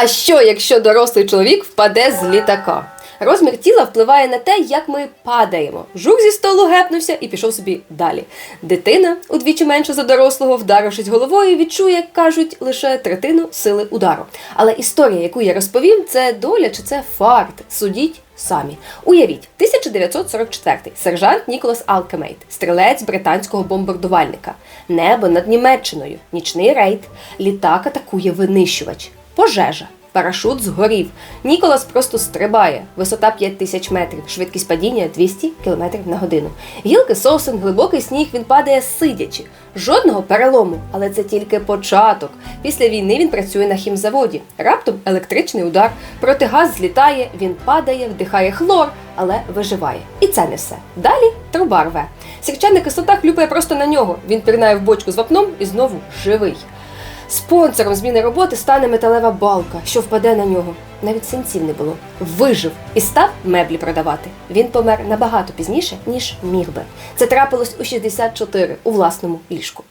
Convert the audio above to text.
А що, якщо дорослий чоловік впаде з літака? Розмір тіла впливає на те, як ми падаємо. Жук зі столу гепнувся і пішов собі далі. Дитина, удвічі менше за дорослого, вдарившись головою, відчує, як кажуть, лише третину сили удару. Але історія, яку я розповім, це доля чи це факт. Судіть самі. Уявіть, 1944 сержант Ніколас Алкемейт, стрілець британського бомбардувальника. Небо над Німеччиною, нічний рейд, літак атакує винищувач, пожежа. Парашут згорів. Ніколас просто стрибає. Висота 5000 метрів, швидкість падіння 200 км на годину. Гілки сосен, глибокий сніг, він падає сидячи. Жодного перелому, але це тільки початок. Після війни він працює на хімзаводі. Раптом електричний удар, протигаз злітає, він падає, вдихає хлор, але виживає. І це не все. Далі труба рве. Сірчана кислота хлюпає просто на нього. Він пірнає в бочку з вапном і знову живий. Спонсором зміни роботи стане металева балка, що впаде на нього. Навіть синців не було. Вижив і став меблі продавати. Він помер набагато пізніше, ніж міг би. Це трапилось у 64 у власному ліжку.